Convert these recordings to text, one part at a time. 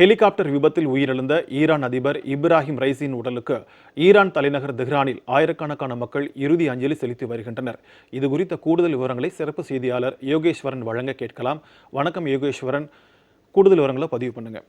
Helicopter விபத்தில் உயிரிழந்த Iran அதிபர் இப்ராஹிம் ரைசியின் உடலுக்கு ஈரான் தலைநகர் தெஹ்ரானில் ஆயிரக்கணக்கான மக்கள் இறுதி அஞ்சலி செலுத்தி வருகின்றனர். இது குறித்த கூடுதல் விவரங்களை சிறப்பு செய்தியாளர் யோகேஸ்வரன் வழங்க கேட்கலாம். வணக்கம் யோகேஸ்வரன். கூடுதல் விவரங்களை பதிவு பண்ணுங்கள்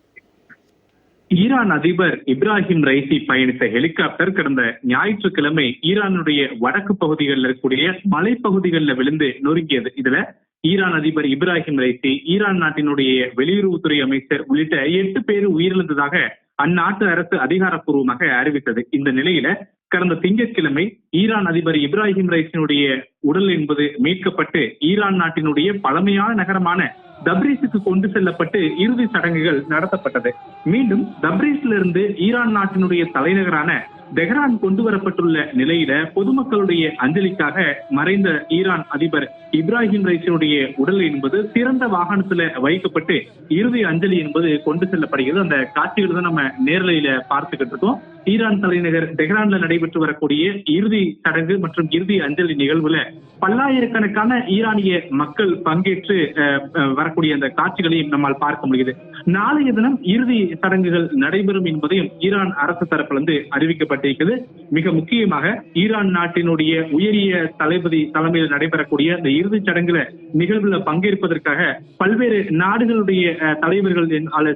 ஈரான் அதிபர் இப்ராஹிம் ரைசி பயணித்த ஹெலிகாப்டர் கடந்த ஞாயிற்றுக்கிழமை ஈரானுடைய வடக்கு பகுதிகளில் இருக்கக்கூடிய மலைப்பகுதிகளில் விழுந்து நொறுங்கியது. இதுல ஈரான் அதிபர் இப்ராஹிம் ரைசி ஈரான் நாட்டினுடைய வெளியுறவுத்துறை அமைச்சர் உள்ளிட்ட எட்டு பேர் உயிரிழந்ததாக அந்நாட்டு அரசு அதிகாரப்பூர்வமாக அறிவித்தது. இந்த நிலையில கடந்த திங்கட்கிழமை ஈரான் அதிபர் இப்ராஹிம் ரைசினுடைய உடல் என்பது மீட்கப்பட்டு ஈரான் நாட்டினுடைய பழமையான நகரமான தப்ரீஸுக்கு கொண்டு செல்லப்பட்டு இறுதி சடங்குகள் நடத்தப்பட்டது. மீண்டும் தப்ரீஸ்ல இருந்து ஈரான் நாட்டினுடைய தலைநகரான தெஹ்ரான் கொண்டு வரப்பட்டுள்ள நிலையில பொதுமக்களுடைய அஞ்சலிக்காக மறைந்த ஈரான் அதிபர் இப்ராஹிம் ரைசினுடைய உடல் என்பது சிறந்த வாகனத்துல வைக்கப்பட்டு இறுதி அஞ்சலி என்பது கொண்டு செல்லப்படுகிறது. அந்த காட்சிகள் தான் நம்ம நேரலையில பார்த்துக்கிட்டு இருக்கோம். ஈரான் தலைநகர் டெஹ்ரான்ல நடைபெற்று வரக்கூடிய இறுதி சடங்கு மற்றும் இறுதி அஞ்சலி நிகழ்வுல பல்லாயிரக்கணக்கான ஈரானிய மக்கள் பங்கேற்று அஹ், அஹ், வரக்கூடிய அந்த காட்சிகளையும் நம்மால் பார்க்க முடியுது. நாளைய தினம் இறுதி சடங்குகள் நடைபெறும் என்பதையும் ஈரான் அரசு தரப்பிலிருந்து அறிவிக்கப்பட்டிருக்கிறது மிக முக்கியமாக ஈரான் நாட்டினுடைய உயரிய தளபதி தலைமையில் நடைபெறக்கூடிய இந்த இறுதி சடங்குல நிகழ்வுல பங்கேற்பதற்காக பல்வேறு நாடுகளுடைய தலைவர்கள்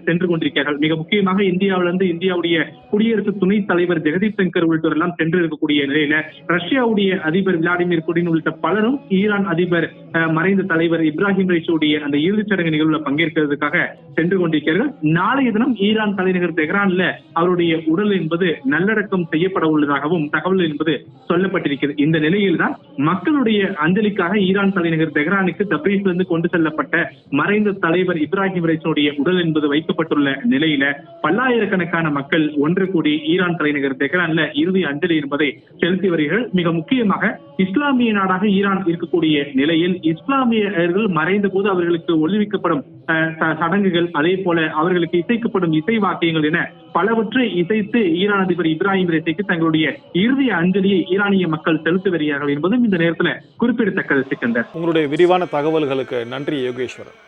சென்று கொண்டிருக்கிறார்கள். மிக முக்கியமாக இந்தியாவிலிருந்து இந்தியாவுடைய குடியரசு துணைத் தலைவர் ஜெகதீப் சங்கர் உள்ளிட்டோர் எல்லாம் சென்று இருக்கக்கூடிய நிலையில ரஷ்யாவுடைய அதிபர் விளாடிமிர் புடின் உள்ளிட்ட பலரும் ஈரான் அதிபர் மறைந்த தலைவர் இப்ராஹிம் ரைசியுடைய அந்த இறுதிச் சடங்கு நிகழ்வுல பங்கேற்கிறதுக்காக சென்று கொண்டு கொண்டிருக்கிறார்கள் நாளைய தினம் ஈரான் தலைநகர் தெஹ்ரான்ல அவருடைய உடல் என்பது நல்லடக்கம் செய்யப்பட உள்ளதாகவும் தகவல் என்பது சொல்லப்பட்டிருக்கிறது. இந்த நிலையில்தான் மக்களுடைய அஞ்சலிக்காக ஈரான் தலைநகர் தெஹ்ரானுக்கு தப்ரீஸ்ல கொண்டு செல்லப்பட்ட மறைந்த தலைவர் இப்ராஹிம் ரைசனுடைய உடல் என்பது வைக்கப்பட்டுள்ள நிலையில பல்லாயிரக்கணக்கான மக்கள் ஒன்று கூடி ஈரான் தலைநகர் தெஹ்ரான்ல இறுதி அஞ்சலி என்பதை செலுத்தி வருகிறார்கள். மிக முக்கியமாக இஸ்லாமிய நாடாக ஈரான் இருக்கக்கூடிய நிலையில் இஸ்லாமியர்கள் மறைந்த போது அவர்களுக்கு ஒளிவிக்கப்படும் சடங்குகள் அதே போல அவர்களுக்கு இசைக்கப்படும் இசை வாக்கியங்கள் என பலவற்றை இசைத்து ஈரான் அதிபர் இப்ராஹிம் ரைசிக்கு தங்களுடைய இறுதி அஞ்சலியை ஈரானிய மக்கள் செலுத்தி வருகிறார்கள் என்பதும் இந்த நேரத்துல குறிப்பிடத்தக்கது சிக்கந்தர். உங்களுடைய விரிவான தகவல்களுக்கு நன்றி யோகேஸ்வரன்.